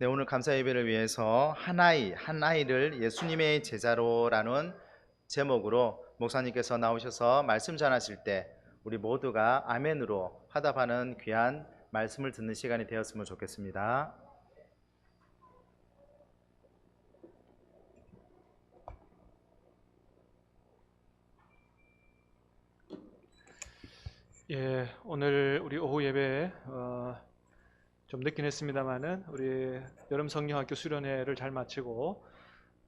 네, 오늘 감사 예배를 위해서 한 아이, 한 아이를 예수님의 제자로라는 제목으로 목사님께서 나오셔서 말씀 전하실 때 우리 모두가 아멘으로 화답하는 귀한 말씀을 듣는 시간이 되었으면 좋겠습니다. 예, 오늘 우리 오후 예배 어, 좀 늦긴 했습니다만은 우리 여름 성경학교 수련회를 잘 마치고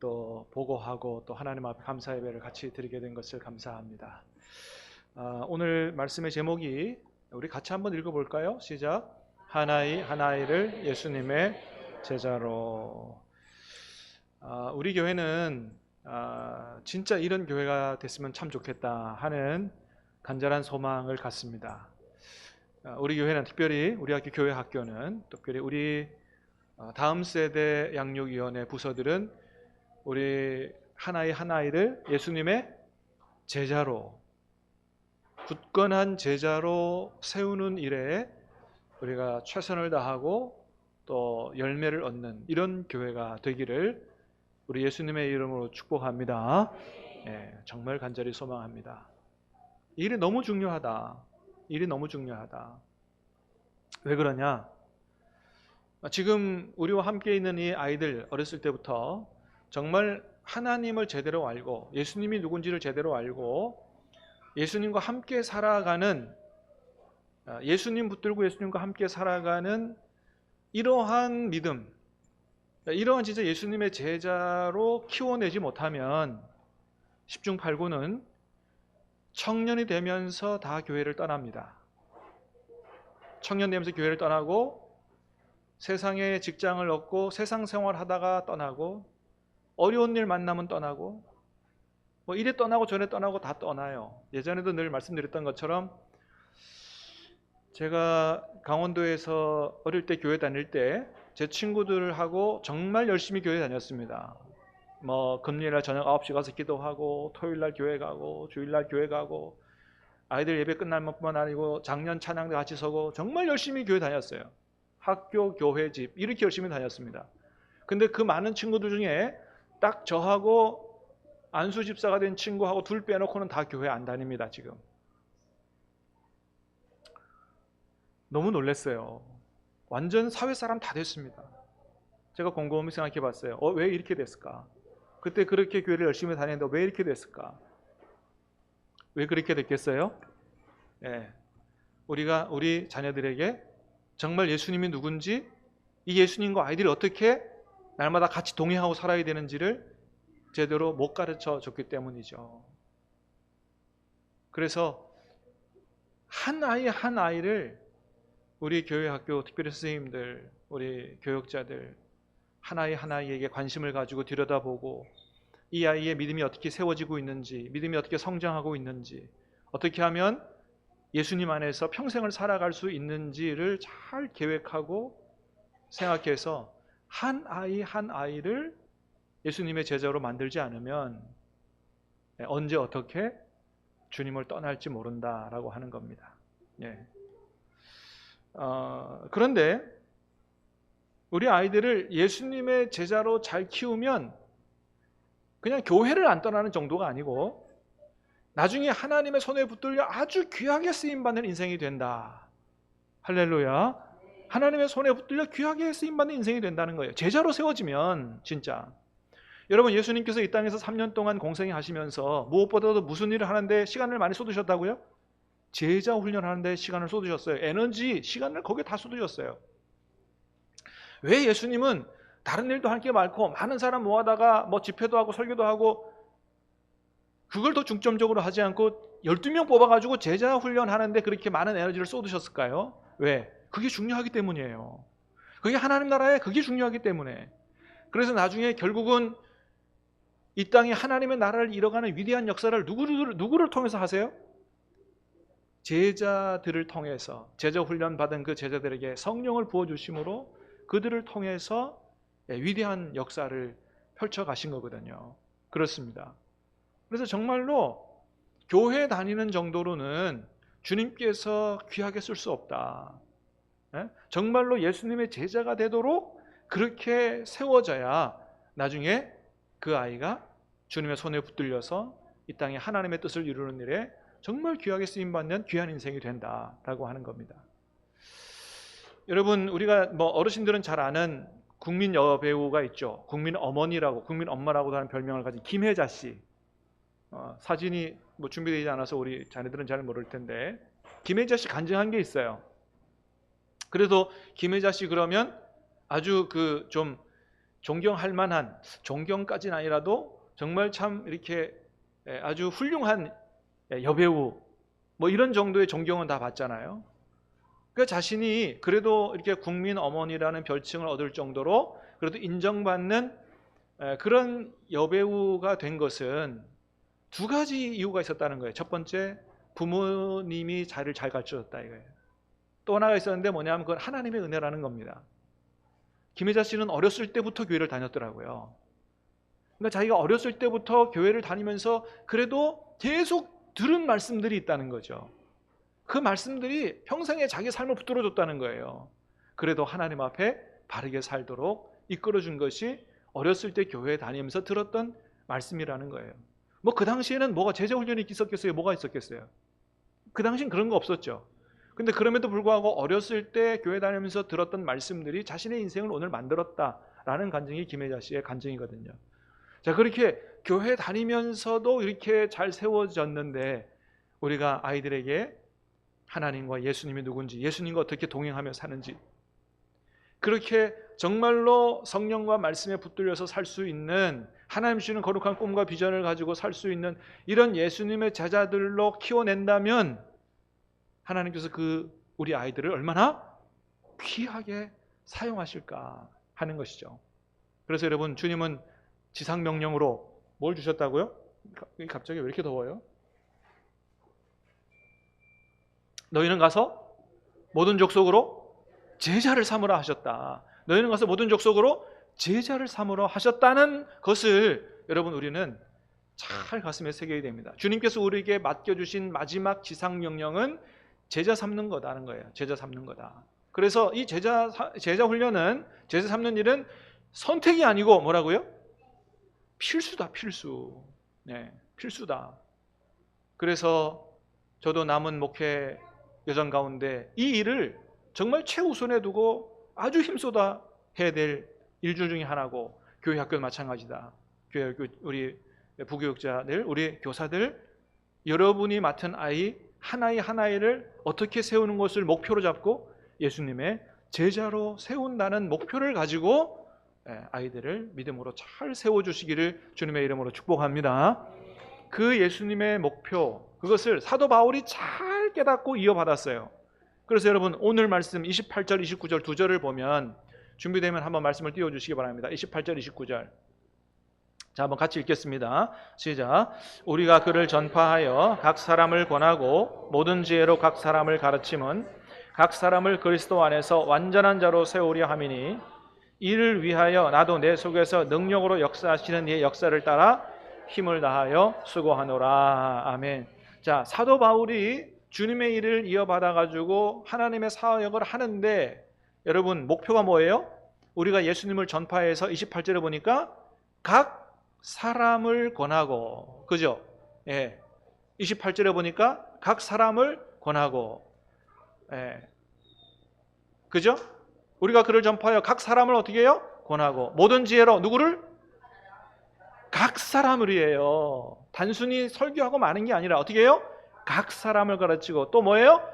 또 보고하고 또 하나님 앞에 감사 예배를 같이 드리게 된 것을 감사합니다. 아, 오늘 말씀의 제목이 우리 같이 한번 읽어볼까요? 시작. 하나이 하나이를 예수님의 제자로. 아, 우리 교회는 아, 진짜 이런 교회가 됐으면 참 좋겠다 하는 간절한 소망을 갖습니다. 아, 우리 교회는 특별히 우리 학교 교회 학교는 특별히 우리 어, 다음 세대 양육위원회 부서들은 우리 하나의 하나이를 예수님의 제자로 굳건한 제자로 세우는 일에 우리가 최선을 다하고 또 열매를 얻는 이런 교회가 되기를 우리 예수님의 이름으로 축복합니다. 예, 정말 간절히 소망합니다. 이 일이 너무 중요하다. 이 일이 너무 중요하다. 왜 그러냐? 지금 우리와 함께 있는 이 아이들 어렸을 때부터 정말 하나님을 제대로 알고 예수님이 누군지를 제대로 알고 예수님과 함께 살아가는 아, 예수님 붙들고 예수님과 함께 살아가는 이러한 믿음, 이러한 진짜 예수님의 제자로 키워내지 못하면 10중 8구는 청년이 되면서 다 교회를 떠납니다. 청년 되면서 교회를 떠나고 세상에 직장을 얻고 세상 생활 하다가 떠나고 어려운 일 만나면 떠나고 뭐 이래 떠나고 저래 떠나고 다 떠나요. 예전에도 늘 말씀드렸던 것처럼 제가 강원도에서 어릴 때 교회 다닐 때 제 친구들하고 정말 열심히 교회 다녔습니다. 뭐 금요일날 저녁 9시 가서 기도하고 토요일날 교회 가고 주일날 교회 가고 아이들 예배 끝날 것뿐만 아니고 작년 찬양대 같이 서고 정말 열심히 교회 다녔어요. 학교, 교회, 집 이렇게 열심히 다녔습니다. 근데 그 많은 친구들 중에 딱 저하고 안수 집사가 된 친구하고 둘 빼놓고는 다 교회 안 다닙니다, 지금. 너무 놀랐어요. 완전 사회 사람 다 됐습니다. 제가 곰곰이 생각해 봤어요. 어, 왜 이렇게 됐을까? 그때 그렇게 교회를 열심히 다녔는데 왜 이렇게 됐을까? 왜 그렇게 됐겠어요? 예. 우리가 우리 자녀들에게 정말 예수님이 누군지 이 예수님과 아이들이 어떻게 날마다 같이 동행하고 살아야 되는지를 제대로 못 가르쳐 줬기 때문이죠. 그래서 한 아이 한 아이를 우리 교회 학교 특별히 선생님들, 우리 교육자들 하나의 하나에게 관심을 가지고 들여다보고 이 아이의 믿음이 어떻게 세워지고 있는지, 믿음이 어떻게 성장하고 있는지, 어떻게 하면 예수님 안에서 평생을 살아갈 수 있는지를 잘 계획하고 생각해서 한 아이 한 아이를 예수님의 제자로 만들지 않으면 언제 어떻게 주님을 떠날지 모른다라고 하는 겁니다. 예. 어, 그런데 우리 아이들을 예수님의 제자로 잘 키우면 그냥 교회를 안 떠나는 정도가 아니고 나중에 하나님의 손에 붙들려 아주 귀하게 쓰임 받는 인생이 된다. 할렐루야. 하나님의 손에 붙들려 귀하게 쓰임 받는 인생이 된다는 거예요. 제자로 세워지면 진짜 여러분 예수님께서 이 땅에서 3년 동안 공생이 하시면서 무엇보다도 무슨 일을 하는데 시간을 많이 쏟으셨다고요? 제자 훈련하는데 시간을 쏟으셨어요. 에너지, 시간을 거기에 다 쏟으셨어요. 왜 예수님은 다른 일도 할 게 많고 많은 사람 모아다가 뭐 집회도 하고 설교도 하고 그걸 더 중점적으로 하지 않고 12명 뽑아가지고 제자 훈련하는데 그렇게 많은 에너지를 쏟으셨을까요? 왜? 그게 중요하기 때문이에요. 그게 하나님 나라에 그게 중요하기 때문에. 그래서 나중에 결국은 이 땅에 하나님의 나라를 이뤄가는 위대한 역사를 누구를, 누구를 통해서 하세요? 제자들을 통해서 제자 훈련 받은 그 제자들에게 성령을 부어 주심으로 그들을 통해서 예, 위대한 역사를 펼쳐 가신 거거든요. 그렇습니다. 그래서 정말로 교회 다니는 정도로는 주님께서 귀하게 쓸 수 없다. 예? 정말로 예수님의 제자가 되도록 그렇게 세워져야 나중에 그 아이가 주님의 손에 붙들려서 이 땅에 하나님의 뜻을 이루는 일에 정말 귀하게 쓰임 받는 귀한 인생이 된다라고 하는 겁니다. 여러분 우리가 뭐 어르신들은 잘 아는 국민 여배우가 있죠. 국민 어머니라고 국민 엄마라고도 하는 별명을 가진 김혜자 씨. 어, 사진이 뭐 준비되지 않아서 우리 자녀들은 잘 모를 텐데 김혜자 씨 간증한 게 있어요. 그래서 김혜자 씨 그러면 아주 그 좀 존경할 만한 존경까지는 아니라도 정말 참 이렇게 예, 아주 훌륭한 예, 여배우 뭐 이런 정도의 존경은 다 받잖아요. 그 자신이 그래도 이렇게 국민 어머니라는 별칭을 얻을 정도로 그래도 인정받는 에, 그런 여배우가 된 것은 두 가지 이유가 있었다는 거예요. 첫 번째, 부모님이 자를 잘 가르쳐줬다 이거예요. 또 하나가 있었는데 뭐냐면 그건 하나님의 은혜라는 겁니다. 김혜자 씨는 어렸을 때부터 교회를 다녔더라고요. 그러니까 자기가 어렸을 때부터 교회를 다니면서 그래도 계속 들은 말씀들이 있다는 거죠. 그 말씀들이 평생에 자기 삶을 붙들어줬다는 거예요. 그래도 하나님 앞에 바르게 살도록 이끌어준 것이 어렸을 때 교회 다니면서 들었던 말씀이라는 거예요. 뭐 그 당시에는 뭐가 제자 훈련이 있었겠어요? 뭐가 있었겠어요? 그 당시엔 그런 거 없었죠. 근데 그럼에도 불구하고 어렸을 때 교회 다니면서 들었던 말씀들이 자신의 인생을 오늘 만들었다라는 간증이 김혜자 씨의 간증이거든요. 자, 그렇게 교회 다니면서도 이렇게 잘 세워졌는데 우리가 아이들에게 하나님과 예수님이 누군지, 예수님과 어떻게 동행하며 사는지, 그렇게 정말로 성령과 말씀에 붙들려서 살 수 있는 하나님 주시는 거룩한 꿈과 비전을 가지고 살 수 있는 이런 예수님의 제자들로 키워낸다면 하나님께서 그 우리 아이들을 얼마나 귀하게 사용하실까 하는 것이죠. 그래서 여러분 주님은 지상 명령으로 뭘 주셨다고요? 갑자기 왜 이렇게 더워요? 너희는 가서 모든 족속으로 제자를 삼으라 하셨다. 너희는 가서 모든 족속으로 제자를 삼으라 하셨다는 것을 여러분 우리는 잘 가슴에 새겨야 됩니다. 주님께서 우리에게 맡겨주신 마지막 지상 명령은 제자 삼는 거다는 거예요. 제자 삼는 거다. 그래서 이 제자 제자 훈련은 제자 삼는 일은 선택이 아니고 뭐라고요? 필수다, 필수. 네, 필수다. 그래서 저도 남은 목회 여정 가운데 이 일을 정말 최우선에 두고 아주 힘쏟아 해야 될 일들 중에 하나고 교회 학교 마찬가지다. 교회 우리 부교육자들, 우리 교사들 여러분이 맡은 아이 하나의 하나를 어떻게 세우는 것을 목표로 잡고 예수님의 제자로 세운다는 목표를 가지고 예, 아이들을 믿음으로 잘 세워주시기를 주님의 이름으로 축복합니다. 그 예수님의 목표, 그것을 사도 바울이 잘 깨닫고 이어받았어요. 그래서 여러분 오늘 말씀 28절, 29절 두 절을 보면 준비되면 한번 말씀을 띄워주시기 바랍니다. 28절, 29절. 자, 한번 같이 읽겠습니다. 시작. 우리가 그를 전파하여 각 사람을 권하고 모든 지혜로 각 사람을 가르침은 각 사람을 그리스도 안에서 완전한 자로 세우려 함이니 이를 위하여 나도 내 속에서 능력으로 역사하시는 이의 역사를 따라 힘을 다하여 수고하노라. 아멘. 자, 사도 바울이 주님의 일을 이어받아 가지고 하나님의 사역을 하는데 여러분 목표가 뭐예요? 우리가 예수님을 전파해서 28절에 보니까 각 사람을 권하고 그죠? 예. 28절에 보니까 각 사람을 권하고 예. 그죠? 우리가 그를 전파하여 각 사람을 어떻게 해요? 권하고 모든 지혜로 누구를? 각 사람을 위해요. 단순히 설교하고 마는 게 아니라 어떻게 해요? 각 사람을 가르치고 또 뭐예요?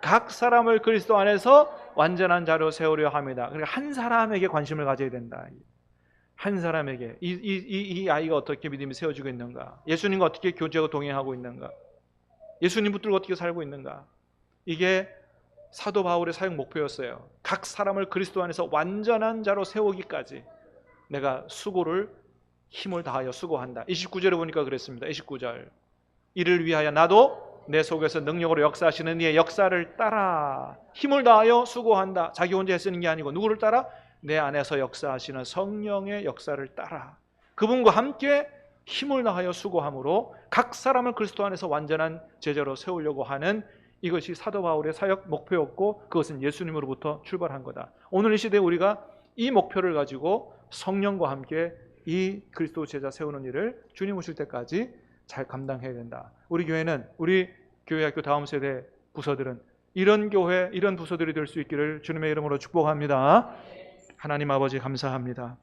각 사람을 그리스도 안에서 완전한 자로 세우려 합니다. 그러니까 한 사람에게 관심을 가져야 된다. 한 사람에게 이, 이, 이, 이 아이가 어떻게 믿음이 세워지고 있는가? 예수님과 어떻게 교제하고 동행하고 있는가? 예수님 붙들고 어떻게 살고 있는가? 이게 사도 바울의 사역 목표였어요. 각 사람을 그리스도 안에서 완전한 자로 세우기까지 내가 수고를 힘을 다하여 수고한다. 29절에 보니까 그랬습니다. 29절. 이를 위하여 나도 내 속에서 능력으로 역사하시는 이의 역사를 따라 힘을 다하여 수고한다. 자기 혼자 쓰는 게 아니고 누구를 따라? 내 안에서 역사하시는 성령의 역사를 따라 그분과 함께 힘을 다하여 수고함으로 각 사람을 그리스도 안에서 완전한 제자로 세우려고 하는 이것이 사도 바울의 사역 목표였고 그것은 예수님으로부터 출발한 거다. 오늘 이 시대에 우리가 이 목표를 가지고 성령과 함께 이 그리스도 제자 세우는 일을 주님 오실 때까지 잘 감당해야 된다. 우리 교회는 우리 교회 학교 다음 세대 부서들은 이런 교회, 이런 부서들이 될 수 있기를 주님의 이름으로 축복합니다. 하나님 아버지 감사합니다.